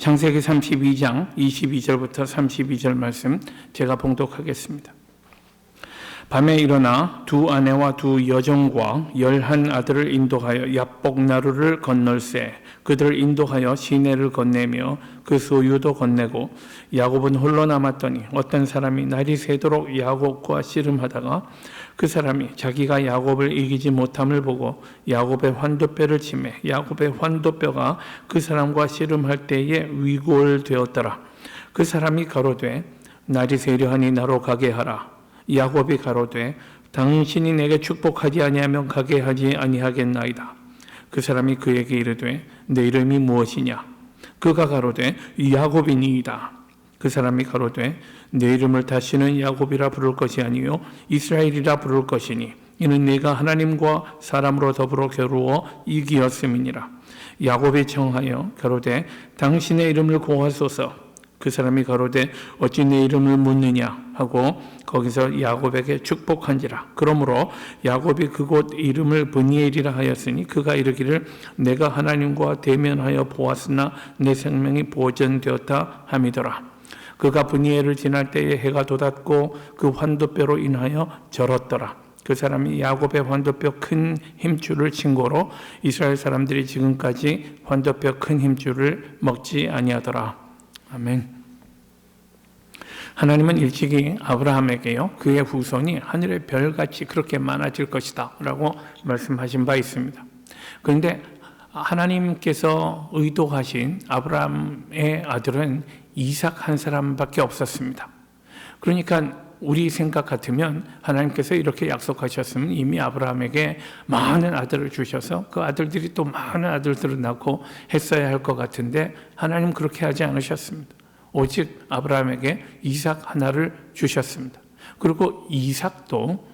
창세기 32장 22절부터 32절 말씀 제가 봉독하겠습니다. 밤에 일어나 두 아내와 두 여종과 열한 아들을 인도하여 야복나루를 건널세 그들을 인도하여 시내를 건네며 그 소유도 건네고 야곱은 홀로 남았더니 어떤 사람이 날이 새도록 야곱과 씨름하다가 그 사람이 자기가 야곱을 이기지 못함을 보고 야곱의 환도뼈를 치매 야곱의 환도뼈가 그 사람과 씨름할 때에 위골되었더라 그 사람이 가로되 날이 세려하니 나로 가게 하라 야곱이 가로되 당신이 내게 축복하지 아니하면 가게 하지 아니하겠나이다. 그 사람이 그에게 이르되 내 이름이 무엇이냐? 그가 가로되 야곱이니이다. 그 사람이 가로되 내 이름을 다시는 야곱이라 부를 것이 아니요 이스라엘이라 부를 것이니 이는 내가 하나님과 사람으로 더불어 겨루어 이기었음이니라. 야곱이 청하여 가로되 당신의 이름을 고하소서. 그 사람이 가로되 어찌 내 이름을 묻느냐? 하고 거기서 야곱에게 축복한지라. 그러므로 야곱이 그곳 이름을 브니엘이라 하였으니 그가 이르기를 내가 하나님과 대면하여 보았으나 내 생명이 보존되었다 함이더라 그가 브니엘을 지날 때에 해가 돋았고 그 환도뼈로 인하여 절었더라 그 사람이 야곱의 환도뼈 큰 힘줄을 친고로 이스라엘 사람들이 지금까지 환도뼈 큰 힘줄을 먹지 아니하더라 아멘. 하나님은 일찍이 아브라함에게요, 그의 후손이 하늘의 별같이 그렇게 많아질 것이다. 라고 말씀하신 바 있습니다. 그런데 하나님께서 의도하신 아브라함의 아들은 이삭 한 사람밖에 없었습니다. 그러니까 우리 생각 같으면 하나님께서 이렇게 약속하셨으면 이미 아브라함에게 많은 아들을 주셔서 그 아들들이 또 많은 아들들을 낳고 했어야 할 것 같은데 하나님 그렇게 하지 않으셨습니다. 오직 아브라함에게 이삭 하나를 주셨습니다. 그리고 이삭도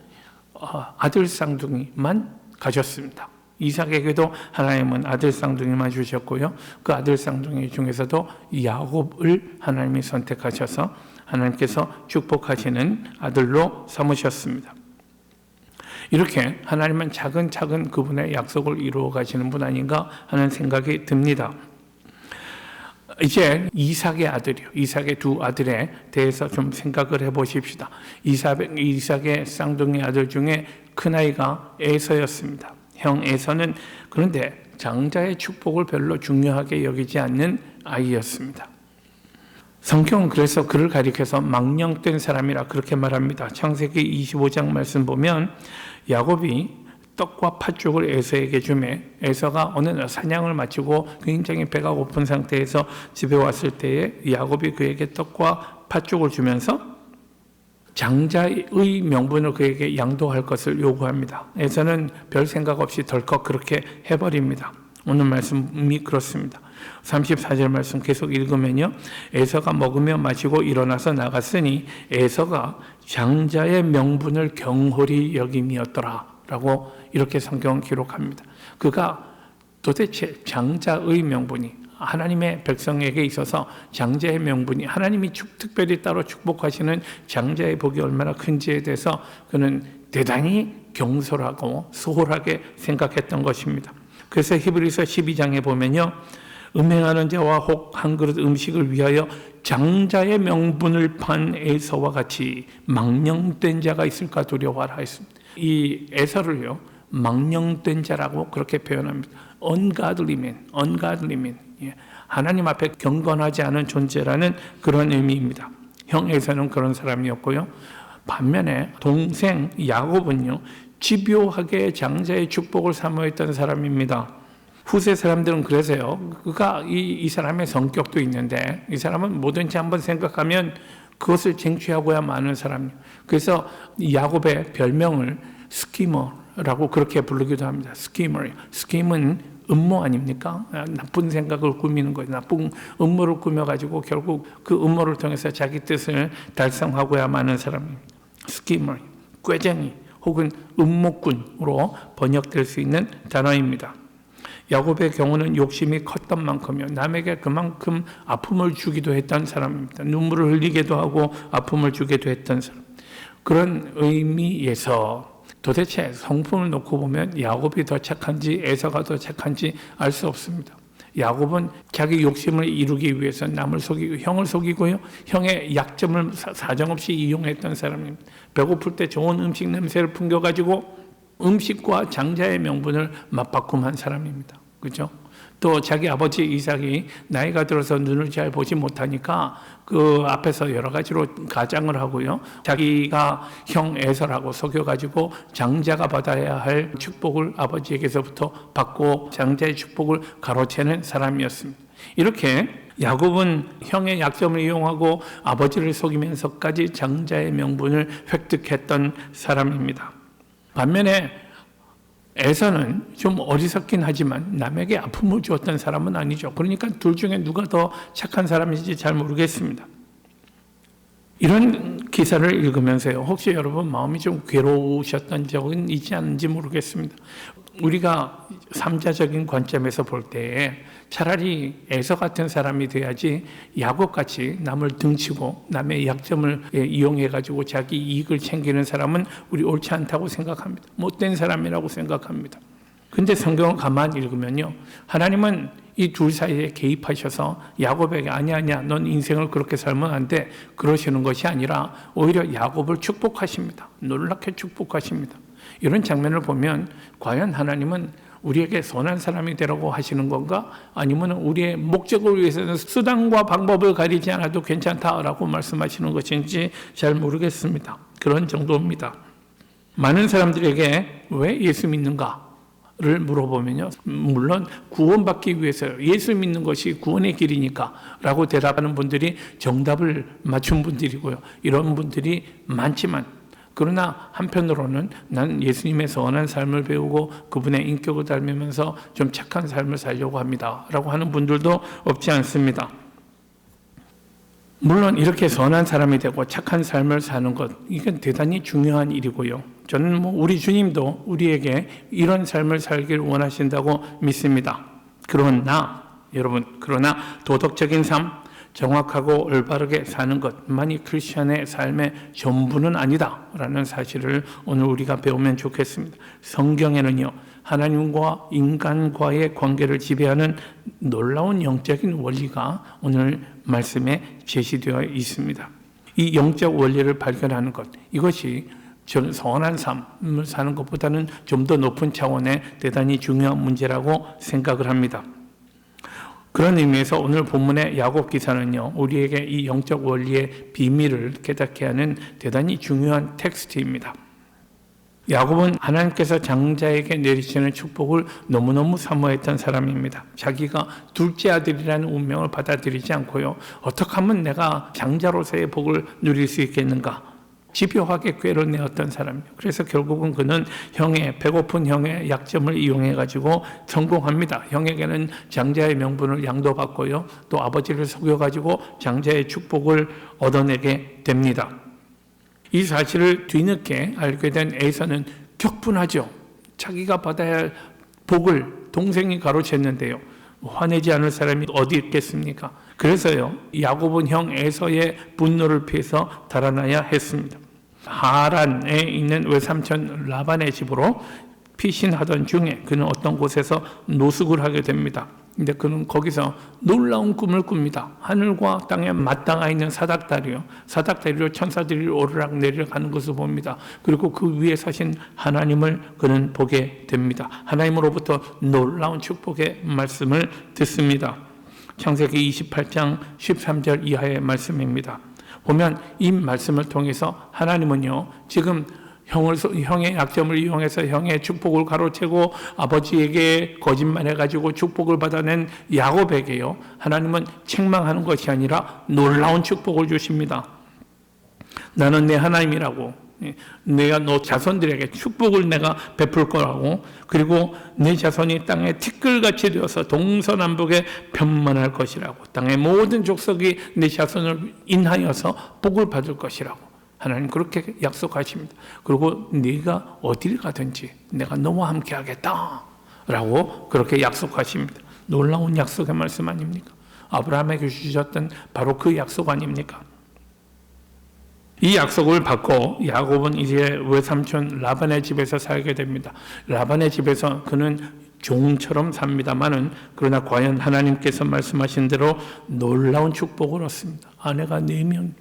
어, 아들 쌍둥이만 가졌습니다. 이삭에게도 하나님은 아들 쌍둥이만 주셨고요. 그 아들 쌍둥이 중에서도 야곱을 하나님이 선택하셔서 하나님께서 축복하시는 아들로 삼으셨습니다. 이렇게 하나님은 차근차근 그분의 약속을 이루어 가시는 분 아닌가 하는 생각이 듭니다. 이제 이삭의 아들이요. 이삭의 두 아들에 대해서 좀 생각을 해 보십시다. 이삭, 이삭의 쌍둥이 아들 중에 큰아이가 에서였습니다. 형 에서는 그런데 장자의 축복을 별로 중요하게 여기지 않는 아이였습니다. 성경은 그래서 그를 가리켜서 망령된 사람이라 그렇게 말합니다. 창세기 25장 말씀 보면 야곱이 떡과 팥죽을 에서에게 주매 에서가 어느 날 사냥을 마치고 굉장히 배가 고픈 상태에서 집에 왔을 때에 야곱이 그에게 떡과 팥죽을 주면서 장자의 명분을 그에게 양도할 것을 요구합니다. 에서는 별 생각 없이 덜컥 그렇게 해버립니다. 오늘 말씀이 그렇습니다. 34절 말씀 계속 읽으면요. 에서가 먹으며 마시고 일어나서 나갔으니 에서가 장자의 명분을 경홀히 여김이었더라. 라고 이렇게 성경은 기록합니다. 그가 도대체 장자의 명분이 하나님의 백성에게 있어서 장자의 명분이 하나님이 특별히 따로 축복하시는 장자의 복이 얼마나 큰지에 대해서 그는 대단히 경솔하고 소홀하게 생각했던 것입니다. 그래서 히브리서 12장에 보면요. 음행하는 자와 혹 한 그릇 음식을 위하여 장자의 명분을 판 에서와 같이 망령된 자가 있을까 두려워하라 했습니다. 이 에서를요. 망령된 자라고 그렇게 표현합니다. man. 예. 하나님 앞에 경건하지 않은 존재라는 그런 의미입니다. 형 에서는 그런 사람이었고요. 반면에 동생 야곱은요. 집요하게 장자의 축복을 사모했던 사람입니다. 후세 사람들은 그래서요. 그가 이, 이 사람의 성격도 있는데 이 사람은 뭐든지 한번 생각하면 그것을 쟁취하고야 마는 사람이에요. 그래서 야곱의 별명을 스키머라고 그렇게 부르기도 합니다. 스키머. 스킴은 음모 아닙니까? 나쁜 생각을 꾸미는 거예요. 나쁜 음모를 꾸며가지고 결국 그 음모를 통해서 자기 뜻을 달성하고야 마는 사람입니다. 스키머, 꾀쟁이 혹은 음모꾼으로 번역될 수 있는 단어입니다. 야곱의 경우는 욕심이 컸던 만큼요. 남에게 그만큼 아픔을 주기도 했던 사람입니다. 눈물을 흘리기도 하고 아픔을 주기도 했던 사람. 그런 의미에서 도대체 성품을 놓고 보면 야곱이 더 착한지 에서가 더 착한지 알 수 없습니다. 야곱은 자기 욕심을 이루기 위해서 남을 속이고 형을 속이고요. 형의 약점을 사- 사정없이 이용했던 사람입니다. 배고플 때 좋은 음식 냄새를 풍겨가지고 음식과 장자의 명분을 맞바꿈한 사람입니다. 그죠? 또 자기 아버지 이삭이 나이가 들어서 눈을 잘 보지 못하니까 그 앞에서 여러 가지로 가장을 하고요. 자기가 형 에서라고 속여가지고 장자가 받아야 할 축복을 아버지에게서부터 받고 장자의 축복을 가로채는 사람이었습니다. 이렇게 야곱은 형의 약점을 이용하고 아버지를 속이면서까지 장자의 명분을 획득했던 사람입니다. 반면에 에서는 좀 어리석긴 하지만 남에게 아픔을 주었던 사람은 아니죠. 그러니까 둘 중에 누가 더 착한 사람인지 잘 모르겠습니다. 이런 기사를 읽으면서요. 혹시 여러분 마음이 좀 괴로우셨던 적은 있지 않은지 모르겠습니다. 우리가 삼자적인 관점에서 볼 때에 차라리 에서 같은 사람이 돼야지 야곱 같이 남을 등치고 남의 약점을 예, 이용해 가지고 자기 이익을 챙기는 사람은 우리 옳지 않다고 생각합니다. 못된 사람이라고 생각합니다. 근데 성경을 가만히 읽으면요. 하나님은 이 둘 사이에 개입하셔서 야곱에게 아니 아니야. 넌 인생을 그렇게 살면 안 돼. 그러시는 것이 아니라 오히려 야곱을 축복하십니다. 놀랍게 축복하십니다. 이런 장면을 보면 과연 하나님은 우리에게 선한 사람이 되라고 하시는 건가? 아니면 우리의 목적을 위해서는 수단과 방법을 가리지 않아도 괜찮다라고 말씀하시는 것인지 잘 모르겠습니다. 그런 정도입니다. 많은 사람들에게 왜 예수 믿는가? 를 물어보면요. 물론 구원받기 위해서 예수 믿는 것이 구원의 길이니까 라고 대답하는 분들이 정답을 맞춘 분들이고요. 이런 분들이 많지만 그러나 한편으로는 난 예수님의 선한 삶을 배우고 그분의 인격을 닮으면서 좀 착한 삶을 살려고 합니다. 라고 하는 분들도 없지 않습니다. 물론 이렇게 선한 사람이 되고 착한 삶을 사는 것 이건 대단히 중요한 일이고요. 저는 뭐 우리 주님도 우리에게 이런 삶을 살기를 원하신다고 믿습니다. 그러나 여러분 그러나 도덕적인 삶 정확하고 올바르게 사는 것만이 크리스천의 삶의 전부는 아니다라는 사실을 오늘 우리가 배우면 좋겠습니다. 성경에는요 하나님과 인간과의 관계를 지배하는 놀라운 영적인 원리가 오늘 말씀에 제시되어 있습니다. 이 영적 원리를 발견하는 것 이것이 저는 선한 삶을 사는 것보다는 좀 더 높은 차원의 대단히 중요한 문제라고 생각을 합니다. 그런 의미에서 오늘 본문의 야곱 기사는요, 우리에게 이 영적 원리의 비밀을 깨닫게 하는 대단히 중요한 텍스트입니다. 야곱은 하나님께서 장자에게 내리시는 축복을 너무너무 사모했던 사람입니다. 자기가 둘째 아들이라는 운명을 받아들이지 않고요. 어떻게 하면 내가 장자로서의 복을 누릴 수 있겠는가? 집요하게 꾀를 내었던 사람이에요. 그래서 결국은 그는 형의 배고픈 형의 약점을 이용해 가지고 성공합니다. 형에게는 장자의 명분을 양도받고요. 또 아버지를 속여 가지고 장자의 축복을 얻어내게 됩니다. 이 사실을 뒤늦게 알게 된 에서는 격분하죠. 자기가 받아야 할 복을 동생이 가로챘는데요. 화내지 않을 사람이 어디 있겠습니까? 그래서요, 야곱은 형 에서의 분노를 피해서 달아나야 했습니다. 하란에 있는 외삼촌 라반의 집으로 피신하던 중에 그는 어떤 곳에서 노숙을 하게 됩니다. 근데 그는 거기서 놀라운 꿈을 꿉니다. 하늘과 땅에 맞닿아 있는 사닥다리요. 사닥다리로 천사들이 오르락 내리락 하는 것을 봅니다. 그리고 그 위에 사신 하나님을 그는 보게 됩니다. 하나님으로부터 놀라운 축복의 말씀을 듣습니다. 창세기 28장 13절 이하의 말씀입니다. 보면 이 말씀을 통해서 하나님은요, 지금 형을, 형의 약점을 이용해서 형의 축복을 가로채고 아버지에게 거짓말해가지고 축복을 받아낸 야곱에게요, 하나님은 책망하는 것이 아니라 놀라운 축복을 주십니다. 나는 내 하나님이라고. 예, 내가 너 자손들에게 축복을 내가 베풀 거라고 그리고 내 자손이 땅에 티끌같이 되어서 동서남북에 편만할 것이라고 땅의 모든 족속이 내 자손을 인하여서 복을 받을 것이라고 하나님 그렇게 약속하십니다. 그리고 네가 어디를 가든지 내가 너와 함께 하겠다라고 그렇게 약속하십니다. 놀라운 약속의 말씀 아닙니까? 아브라함에게 주셨던 바로 그 약속 아닙니까? 이 약속을 받고 야곱은 이제 외삼촌 라반의 집에서 살게 됩니다. 라반의 집에서 그는 종처럼 삽니다마는 그러나 과연 하나님께서 말씀하신 대로 놀라운 축복을 얻습니다. 아내가 네 명,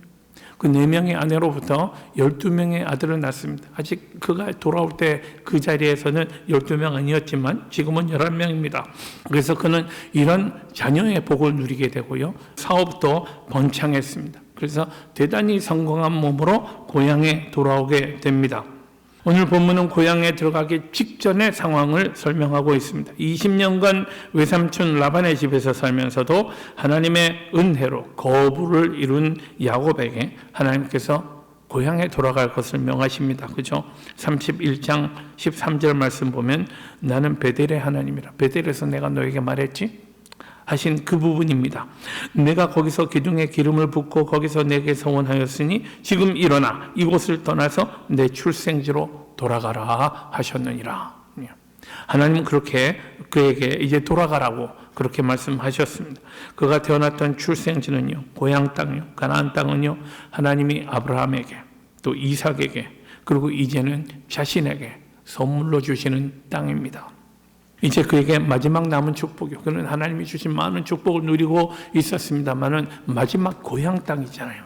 그네 명의 아내로부터 열두 명의 아들을 낳습니다. 아직 그가 돌아올 때 그 자리에서는 열두 명 아니었지만 지금은 열한 명입니다. 그래서 그는 이런 자녀의 복을 누리게 되고요. 사업도 번창했습니다. 그래서 대단히 성공한 몸으로 고향에 돌아오게 됩니다. 오늘 본문은 고향에 들어가기 직전의 상황을 설명하고 있습니다. 20년간 외삼촌 라반의 집에서 살면서도 하나님의 은혜로 거부를 이룬 야곱에게 하나님께서 고향에 돌아갈 것을 명하십니다. 그죠? 31장 13절 말씀 보면 나는 베델의 하나님이라. 베델에서 내가 너에게 말했지? 하신 그 부분입니다. 내가 거기서 기둥에 기름을 붓고 거기서 내게 서원하였으니 지금 일어나 이곳을 떠나서 내 출생지로 돌아가라 하셨느니라. 하나님은 그렇게 그에게 이제 돌아가라고 그렇게 말씀하셨습니다. 그가 태어났던 출생지는요, 고향 땅요, 가나안 땅은요, 하나님이 아브라함에게 또 이삭에게 그리고 이제는 자신에게 선물로 주시는 땅입니다. 이제 그에게 마지막 남은 축복이요. 그는 하나님이 주신 많은 축복을 누리고 있었습니다만은 마지막 고향 땅이잖아요.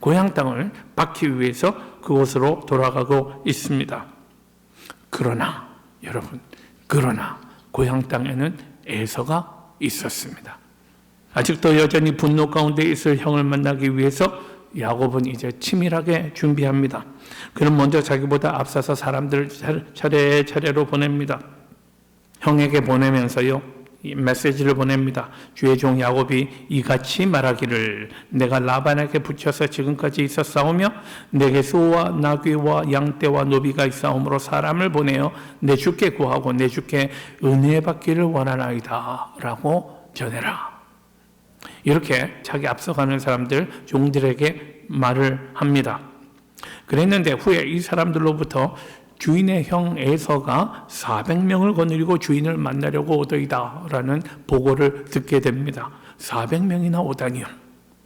고향 땅을 받기 위해서 그곳으로 돌아가고 있습니다. 그러나 여러분, 그러나 고향 땅에는 에서가 있었습니다. 아직도 여전히 분노 가운데 있을 형을 만나기 위해서 야곱은 이제 치밀하게 준비합니다. 그는 먼저 자기보다 앞서서 사람들 차례 차례로 보냅니다. 형에게 보내면서요. 이 메시지를 보냅니다. 주의 종 야곱이 이같이 말하기를 내가 라반에게 붙여서 지금까지 있었사오며 내게 소와 나귀와 양떼와 노비가 있사오므로 사람을 보내어 내 주께 구하고 내 주께 은혜 받기를 원하나이다 라고 전해라. 이렇게 자기 앞서가는 사람들 종들에게 말을 합니다. 그랬는데 후에 이 사람들로부터 주인의 형 에서가 400명을 거느리고 주인을 만나려고 오더이다 라는 보고를 듣게 됩니다. 400명이나 오다니요.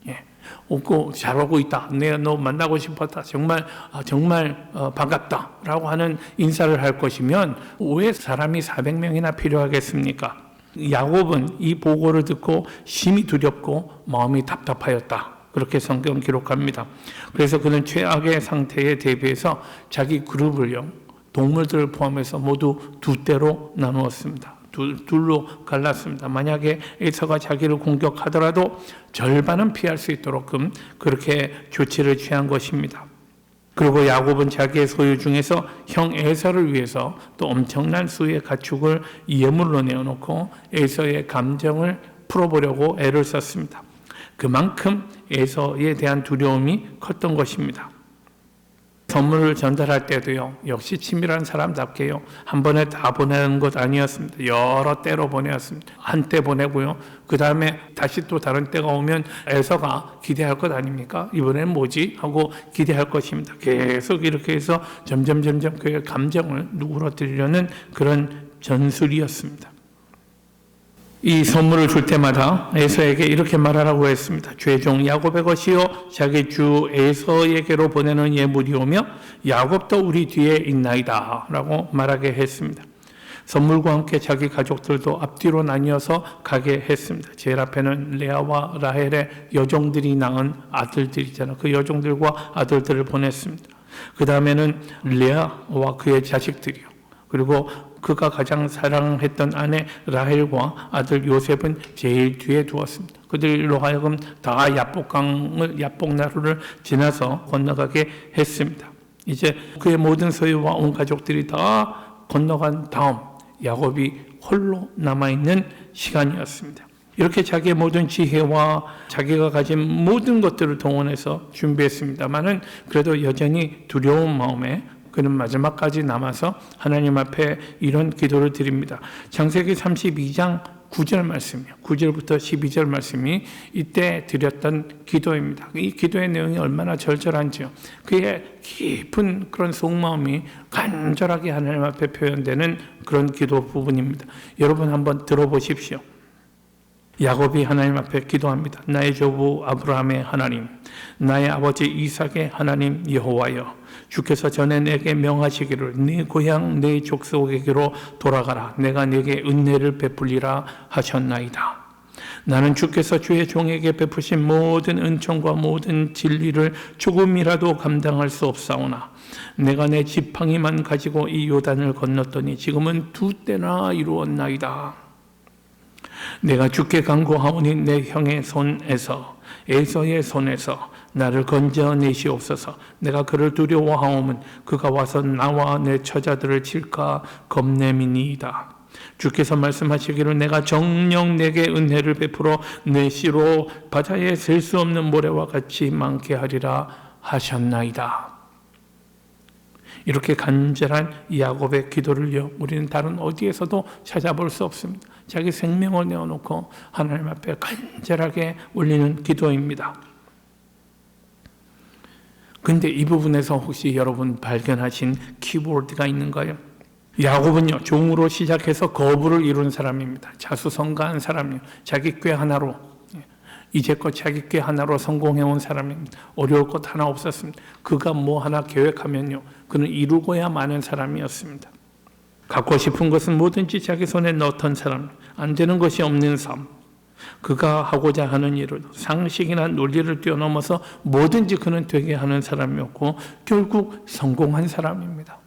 예. 오고 잘 오고 있다. 내가 너 만나고 싶었다. 정말 아, 정말 어, 반갑다라고 하는 인사를 할 것이면 왜 사람이 400명이나 필요하겠습니까? 야곱은 이 보고를 듣고 심히 두렵고 마음이 답답하였다. 그렇게 성경 기록합니다. 그래서 그는 최악의 상태에 대비해서 자기 그룹을요, 동물들을 포함해서 모두 두 대로 나누었습니다. 둘, 둘로 갈랐습니다. 만약에 에서가 자기를 공격하더라도 절반은 피할 수 있도록끔 그렇게 조치를 취한 것입니다. 그리고 야곱은 자기의 소유 중에서 형 에서를 위해서 또 엄청난 수의 가축을 예물로 내어놓고 에서의 감정을 풀어보려고 애를 썼습니다. 그만큼 에서에 대한 두려움이 컸던 것입니다. 선물을 전달할 때도요, 역시 치밀한 사람답게요, 한 번에 다 보내는 것 아니었습니다. 여러 때로 보내었습니다. 한 때 보내고요, 그 다음에 다시 또 다른 때가 오면 에서가 기대할 것 아닙니까? 이번엔 뭐지? 하고 기대할 것입니다. 계속 이렇게 해서 점점 점점 그의 감정을 누그러뜨리려는 그런 전술이었습니다. 이 선물을 줄 때마다 에서에게 이렇게 말하라고 했습니다. 죄종 야곱의 것이요 자기 주 에서에게로 보내는 예물이 오며 야곱도 우리 뒤에 있나이다 라고 말하게 했습니다. 선물과 함께 자기 가족들도 앞뒤로 나뉘어서 가게 했습니다. 제일 앞에는 레아와 라헬의 여종들이 낳은 아들들이잖아요. 그 여종들과 아들들을 보냈습니다. 그 다음에는 레아와 그의 자식들이요. 그리고 그가 가장 사랑했던 아내 라헬과 아들 요셉은 제일 뒤에 두었습니다. 그들로 하여금 다 야복강을 야복나루를 지나서 건너가게 했습니다. 이제 그의 모든 소유와 온 가족들이 다 건너간 다음 야곱이 홀로 남아 있는 시간이었습니다. 이렇게 자기의 모든 지혜와 자기가 가진 모든 것들을 동원해서 준비했습니다만은 그래도 여전히 두려운 마음에 그는 마지막까지 남아서 하나님 앞에 이런 기도를 드립니다. 창세기 32장 9절 말씀이요. 9절부터 12절 말씀이 이때 드렸던 기도입니다. 이 기도의 내용이 얼마나 절절한지요. 그의 깊은 그런 속마음이 간절하게 하나님 앞에 표현되는 그런 기도 부분입니다. 여러분 한번 들어보십시오. 야곱이 하나님 앞에 기도합니다. 나의 조부 아브라함의 하나님, 나의 아버지 이삭의 하나님 여호와여, 주께서 전에 내게 명하시기를 네 고향 네 족속에게로 돌아가라. 내가 네게 은혜를 베풀리라 하셨나이다. 나는 주께서 주의 종에게 베푸신 모든 은총과 모든 진리를 조금이라도 감당할 수 없사오나 내가 내 지팡이만 가지고 이 요단을 건넜더니 지금은 두 때나 이루었나이다. 내가 주께 간구하오니 내 형의 손에서 에서의 손에서 나를 건져내시옵소서. 내가 그를 두려워하오면 그가 와서 나와 내 처자들을 칠까 겁내미니이다. 주께서 말씀하시기를 내가 정령 내게 은혜를 베풀어 내 씨로 바다에 셀 수 없는 모래와 같이 많게 하리라 하셨나이다. 이렇게 간절한 야곱의 기도를요, 우리는 다른 어디에서도 찾아볼 수 없습니다. 자기 생명을 내어놓고 하나님 앞에 간절하게 올리는 기도입니다. 근데 이 부분에서 혹시 여러분 발견하신 키보드가 있는가요? 야곱은요, 종으로 시작해서 거부를 이룬 사람입니다. 자수성가한 사람이요. 자기 꾀 하나로, 예, 이제껏 자기 꾀 하나로 성공해온 사람입니다. 어려울 것 하나 없었습니다. 그가 뭐 하나 계획하면요, 그는 이루고야 마는 사람이었습니다. 갖고 싶은 것은 뭐든지 자기 손에 넣던 사람, 안 되는 것이 없는 삶. 그가 하고자 하는 일을 상식이나 논리를 뛰어넘어서 뭐든지 그는 되게 하는 사람이었고 결국 성공한 사람입니다.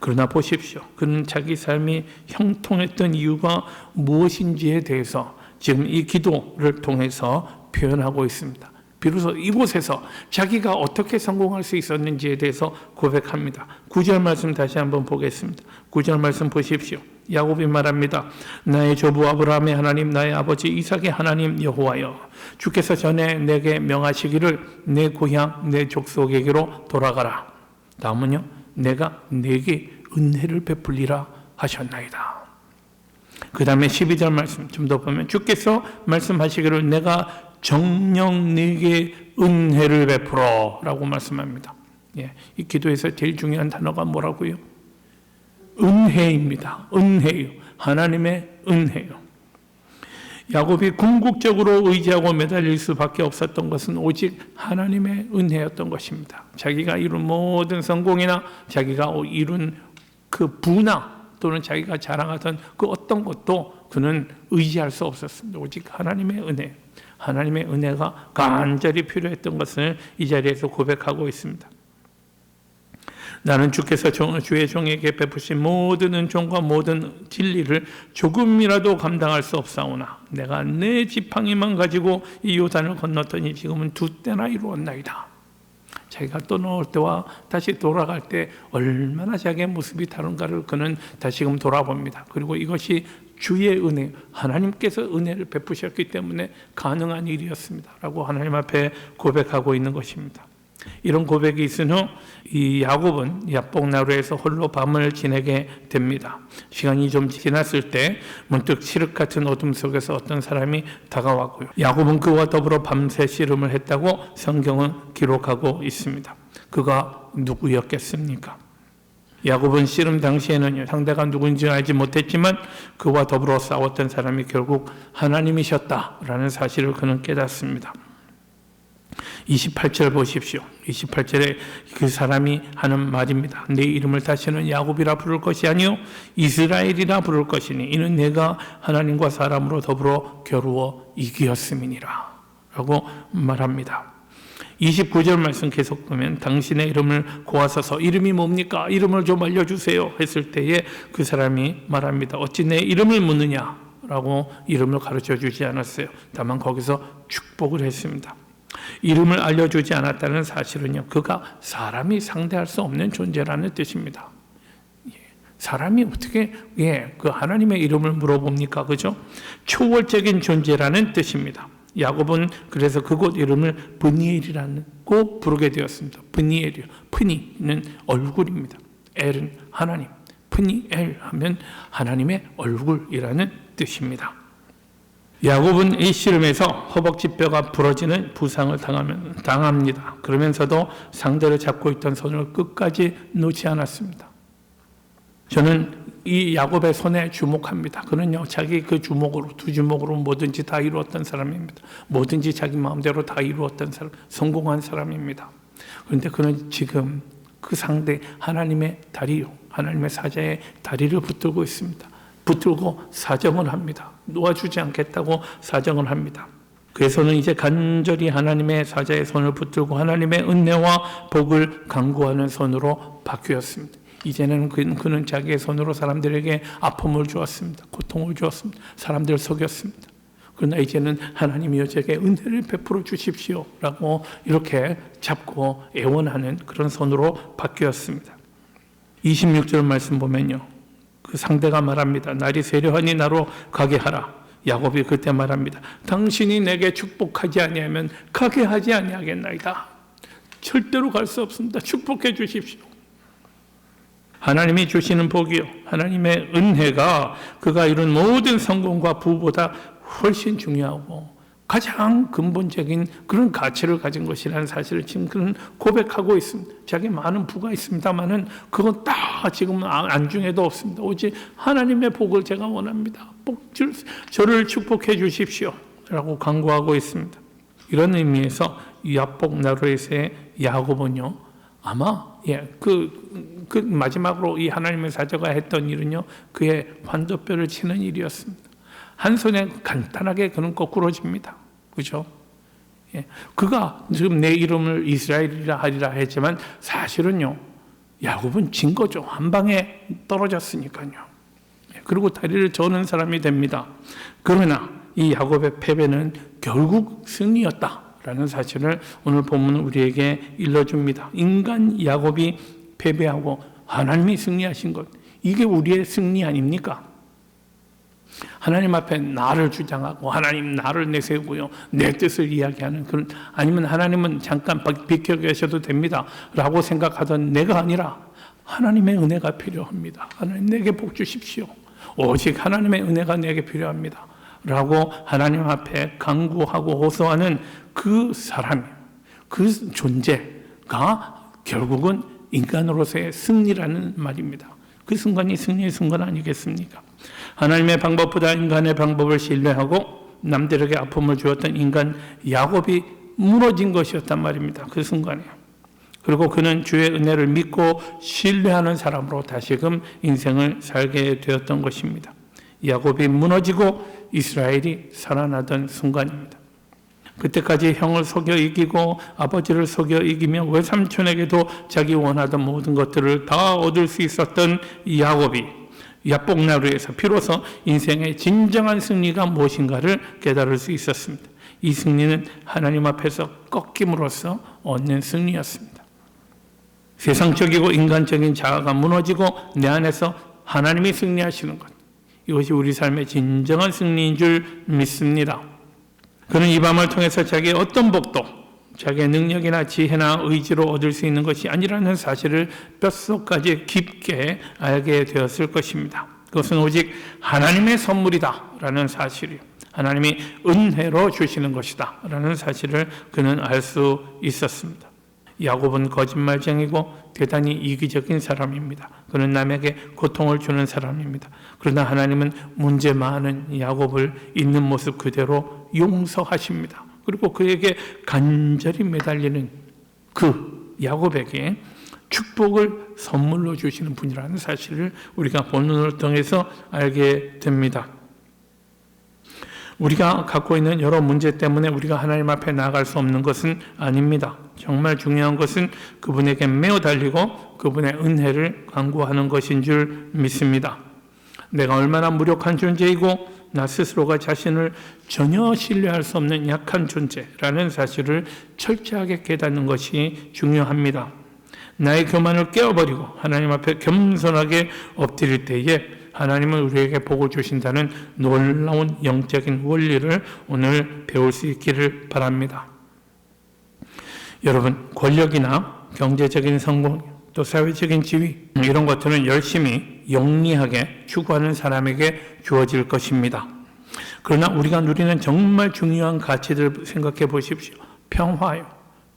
그러나 보십시오. 그는 자기 삶이 형통했던 이유가 무엇인지에 대해서 지금 이 기도를 통해서 표현하고 있습니다. 비로소 이곳에서 자기가 어떻게 성공할 수 있었는지에 대해서 고백합니다. 구절 말씀 다시 한번 보겠습니다. 구절 말씀 보십시오. 야곱이 말합니다. 나의 조부 아브라함의 하나님, 나의 아버지 이삭의 하나님 여호와여, 주께서 전에 내게 명하시기를 내 고향, 내 족속에게로 돌아가라. 다음은요, 내가 내게 은혜를 베풀리라 하셨나이다. 그 다음에 12절 말씀 좀 더 보면 주께서 말씀하시기를 내가 정령 네게 은혜를 베풀어 라고 말씀합니다. 예, 이 기도에서 제일 중요한 단어가 뭐라고요? 은혜입니다. 은혜요. 하나님의 은혜요. 야곱이 궁극적으로 의지하고 매달릴 수밖에 없었던 것은 오직 하나님의 은혜였던 것입니다. 자기가 이룬 모든 성공이나 자기가 이룬 그 부나 또는 자기가 자랑하던 그 어떤 것도 그는 의지할 수 없었습니다. 오직 하나님의 은혜, 하나님의 은혜가 간절히 필요했던 것을 이 자리에서 고백하고 있습니다. 나는 주께서 주의 종에게 베푸신 모든 은총과 모든 진리를 조금이라도 감당할 수 없사오나 내가 내 지팡이만 가지고 이 요단을 건넜더니 지금은 두 때나 이루었나이다. 자기가 떠나올 때와 다시 돌아갈 때 얼마나 자기의 모습이 다른가를 그는 다시금 돌아봅니다. 그리고 이것이 주의 은혜, 하나님께서 은혜를 베푸셨기 때문에 가능한 일이었습니다. 라고 하나님 앞에 고백하고 있는 것입니다. 이런 고백이 있은 후 이 야곱은 야복나루에서 홀로 밤을 지내게 됩니다. 시간이 좀 지났을 때 문득 칠흑 같은 어둠 속에서 어떤 사람이 다가왔고요. 야곱은 그와 더불어 밤새 씨름을 했다고 성경은 기록하고 있습니다. 그가 누구였겠습니까? 야곱은 씨름 당시에는 상대가 누군지 알지 못했지만 그와 더불어 싸웠던 사람이 결국 하나님이셨다라는 사실을 그는 깨닫습니다. 28절 보십시오. 28절에 그 사람이 하는 말입니다. 내 이름을 다시는 야곱이라 부를 것이 아니요 이스라엘이라 부를 것이니 이는 내가 하나님과 사람으로 더불어 겨루어 이기었음이니라. 라고 말합니다. 29절 말씀 계속 보면 당신의 이름을 고하소서 이름이 뭡니까? 이름을 좀 알려주세요. 했을 때에 그 사람이 말합니다. 어찌 내 이름을 묻느냐? 라고 이름을 가르쳐 주지 않았어요. 다만 거기서 축복을 했습니다. 이름을 알려주지 않았다는 사실은요, 그가 사람이 상대할 수 없는 존재라는 뜻입니다. 예, 사람이 어떻게 예, 그 하나님의 이름을 물어봅니까? 그죠? 초월적인 존재라는 뜻입니다. 야곱은 그래서 그곳 이름을 브니엘이라고 부르게 되었습니다. 브니엘이요. 프니는 얼굴입니다. 엘은 하나님. 프니엘 하면 하나님의 얼굴이라는 뜻입니다. 야곱은 이 씨름에서 허벅지 뼈가 부러지는 부상을 당하면, 당합니다. 그러면서도 상대를 잡고 있던 손을 끝까지 놓지 않았습니다. 저는 이 야곱의 손에 주목합니다. 그는요 자기 그 주먹으로 두 주먹으로 뭐든지 다 이루었던 사람입니다. 뭐든지 자기 마음대로 다 이루었던 사람, 성공한 사람입니다. 그런데 그는 지금 그 상대 하나님의 다리요, 하나님의 사자의 다리를 붙들고 있습니다. 붙들고 사정을 합니다. 놓아주지 않겠다고 사정을 합니다. 그래서는 이제 간절히 하나님의 사자의 손을 붙들고 하나님의 은혜와 복을 강구하는 손으로 바뀌었습니다. 이제는 그- 그는 자기의 손으로 사람들에게 아픔을 주었습니다. 고통을 주었습니다. 사람들을 속였습니다. 그러나 이제는 하나님이여 제게 은혜를 베풀어 주십시오 라고 이렇게 잡고 애원하는 그런 손으로 바뀌었습니다. 26절 말씀 보면요. 그 상대가 말합니다. 날이 세려하니 나로 가게 하라. 야곱이 그때 말합니다. 당신이 내게 축복하지 아니하면 가게 하지 아니하겠나이다. 절대로 갈 수 없습니다. 축복해 주십시오. 하나님이 주시는 복이요. 하나님의 은혜가 그가 이룬 모든 성공과 부보다 훨씬 중요하고 가장 근본적인 그런 가치를 가진 것이라는 사실을 지금 그는 고백하고 있습니다. 자기 많은 부가 있습니다만은 그건 다 지금 안중에도 없습니다. 오직 하나님의 복을 제가 원합니다. 복 주, 저를 축복해 주십시오. 라고 강구하고 있습니다. 이런 의미에서 야복 나루에서의 야곱은요, 아마 예, 그, 그 마지막으로 이 하나님의 사자가 했던 일은요, 그의 환도뼈를 치는 일이었습니다. 한 손에 간단하게 그는 거꾸로 집니다. 그죠? 예, 그가 지금 내 이름을 이스라엘이라 하리라 했지만 사실은요, 야곱은 진 거죠. 한 방에 떨어졌으니까요. 예, 그리고 다리를 저는 사람이 됩니다. 그러나 이 야곱의 패배는 결국 승리였다 라는 사실을 오늘 본문은 우리에게 일러줍니다. 인간 야곱이 패배하고 하나님이 승리하신 것 이게 우리의 승리 아닙니까? 하나님 앞에 나를 주장하고 하나님 나를 내세우고요 내 뜻을 이야기하는 그런 아니면 하나님은 잠깐 비켜 계셔도 됩니다 라고 생각하던 내가 아니라 하나님의 은혜가 필요합니다. 하나님 내게 복 주십시오. 오직 하나님의 은혜가 내게 필요합니다. 라고 하나님 앞에 강구하고 호소하는 그 사람, 그 존재가 결국은 인간으로서의 승리라는 말입니다. 그 순간이 승리의 순간 아니겠습니까? 하나님의 방법보다 인간의 방법을 신뢰하고 남들에게 아픔을 주었던 인간 야곱이 무너진 것이었단 말입니다. 그 순간에. 그리고 그는 주의 은혜를 믿고 신뢰하는 사람으로 다시금 인생을 살게 되었던 것입니다. 야곱이 무너지고 이스라엘이 살아나던 순간입니다. 그때까지 형을 속여 이기고 아버지를 속여 이기며 외삼촌에게도 자기 원하던 모든 것들을 다 얻을 수 있었던 야곱이 야복나루에서 비로소 인생의 진정한 승리가 무엇인가를 깨달을 수 있었습니다. 이 승리는 하나님 앞에서 꺾임으로써 얻는 승리였습니다. 세상적이고 인간적인 자아가 무너지고 내 안에서 하나님이 승리하시는 것. 이것이 우리 삶의 진정한 승리인 줄 믿습니다. 그는 이 밤을 통해서 자기의 어떤 복도, 자기의 능력이나 지혜나 의지로 얻을 수 있는 것이 아니라는 사실을 뼛속까지 깊게 알게 되었을 것입니다. 그것은 오직 하나님의 선물이다라는 사실이요. 하나님이 은혜로 주시는 것이다. 라는 사실을 그는 알 수 있었습니다. 야곱은 거짓말쟁이고 대단히 이기적인 사람입니다. 그는 남에게 고통을 주는 사람입니다. 그러나 하나님은 문제 많은 야곱을 있는 모습 그대로 용서하십니다. 그리고 그에게 간절히 매달리는 그 야곱에게 축복을 선물로 주시는 분이라는 사실을 우리가 본문을 통해서 알게 됩니다. 우리가 갖고 있는 여러 문제 때문에 우리가 하나님 앞에 나아갈 수 없는 것은 아닙니다. 정말 중요한 것은 그분에게 매우 달리고 그분의 은혜를 강구하는 것인 줄 믿습니다. 내가 얼마나 무력한 존재이고 나 스스로가 자신을 전혀 신뢰할 수 없는 약한 존재라는 사실을 철저하게 깨닫는 것이 중요합니다. 나의 교만을 깨어버리고 하나님 앞에 겸손하게 엎드릴 때에 하나님은 우리에게 복을 주신다는 놀라운 영적인 원리를 오늘 배울 수 있기를 바랍니다. 여러분, 권력이나 경제적인 성공, 또 사회적인 지위, 이런 것들은 열심히 영리하게 추구하는 사람에게 주어질 것입니다. 그러나 우리가 누리는 정말 중요한 가치들 생각해 보십시오. 평화요,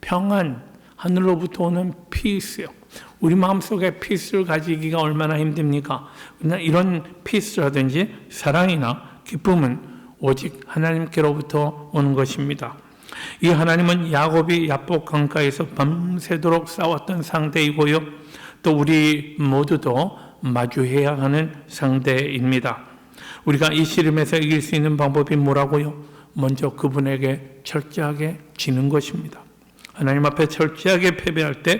평안, 하늘로부터 오는 피스요. 우리 마음속에 피스를 가지기가 얼마나 힘듭니까? 그러나 이런 피스라든지 사랑이나 기쁨은 오직 하나님께로부터 오는 것입니다. 이 하나님은 야곱이 야복 강가에서 밤새도록 싸웠던 상대이고요. 또 우리 모두도 마주해야 하는 상대입니다. 우리가 이 씨름에서 이길 수 있는 방법이 뭐라고요? 먼저 그분에게 철저하게 지는 것입니다. 하나님 앞에 철저하게 패배할 때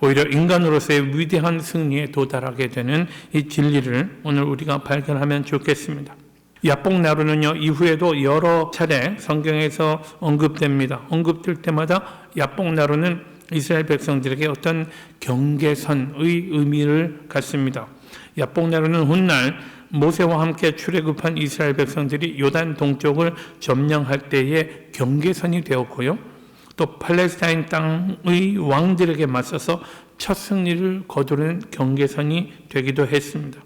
오히려 인간으로서의 위대한 승리에 도달하게 되는 이 진리를 오늘 우리가 발견하면 좋겠습니다. 야뽕나루는요 이후에도 여러 차례 성경에서 언급됩니다. 언급될 때마다 야뽕나루는 이스라엘 백성들에게 어떤 경계선의 의미를 갖습니다. 야뽕나루는 훗날 모세와 함께 출애굽한 이스라엘 백성들이 요단 동쪽을 점령할 때의 경계선이 되었고요. 또 팔레스타인 땅의 왕들에게 맞서서 첫 승리를 거두는 경계선이 되기도 했습니다.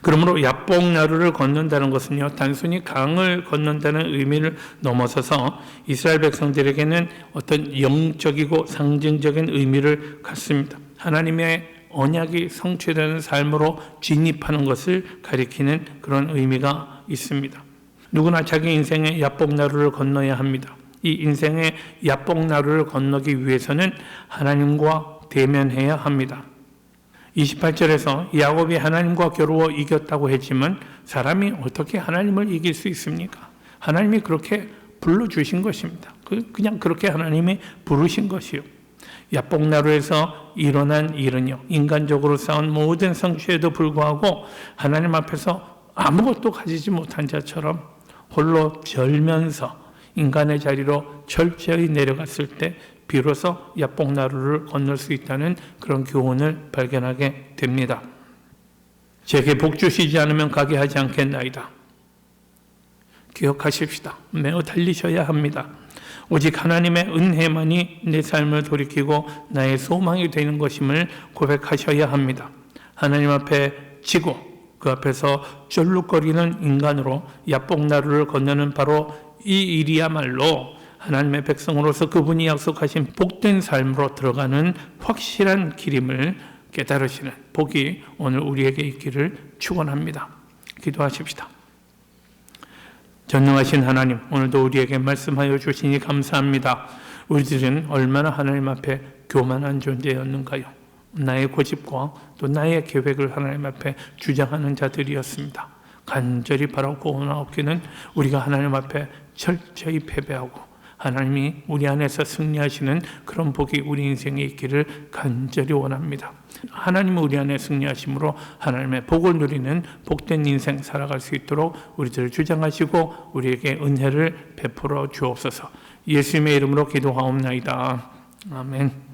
그러므로 야뽕나루를 건넌다는 것은요, 단순히 강을 건넌다는 의미를 넘어서서 이스라엘 백성들에게는 어떤 영적이고 상징적인 의미를 갖습니다. 하나님의 언약이 성취되는 삶으로 진입하는 것을 가리키는 그런 의미가 있습니다. 누구나 자기 인생의 야뽕나루를 건너야 합니다. 이 인생의 야뽕나루를 건너기 위해서는 하나님과 대면해야 합니다. 28절에서 야곱이 하나님과 겨루어 이겼다고 했지만 사람이 어떻게 하나님을 이길 수 있습니까? 하나님이 그렇게 불러주신 것입니다. 그- 그냥 그렇게 하나님이 부르신 것이요. 야뽕나루에서 일어난 일은요, 인간적으로 쌓은 모든 성취에도 불구하고 하나님 앞에서 아무것도 가지지 못한 자처럼 홀로 절면서 인간의 자리로 철저히 내려갔을 때 비로소 야뽕나루를 건널 수 있다는 그런 교훈을 발견하게 됩니다. 제게 복 주시지 않으면 가게 하지 않겠나이다. 기억하십시다. 매우 달리셔야 합니다. 오직 하나님의 은혜만이 내 삶을 돌이키고 나의 소망이 되는 것임을 고백하셔야 합니다. 하나님 앞에 지고 그 앞에서 쩔룩거리는 인간으로 야뽕나루를 건너는 바로 이 일이야말로 하나님의 백성으로서 그분이 약속하신 복된 삶으로 들어가는 확실한 길임을 깨달으시는 복이 오늘 우리에게 있기를 축원합니다. 기도하십시다. 전능하신 하나님, 오늘도 우리에게 말씀하여 주시니 감사합니다. 우리들은 얼마나 하나님 앞에 교만한 존재였는가요? 나의 고집과 또 나의 계획을 하나님 앞에 주장하는 자들이었습니다. 간절히 바라고 원하옵기는 우리가 하나님 앞에 철저히 패배하고 하나님이 우리 안에서 승리하시는 그런 복이 우리 인생에 있기를 간절히 원합니다. 하나님은 우리 안에 승리하심으로 하나님의 복을 누리는 복된 인생 살아갈 수 있도록 우리들을 주장하시고 우리에게 은혜를 베풀어 주옵소서. 예수님의 이름으로 기도하옵나이다. 아멘.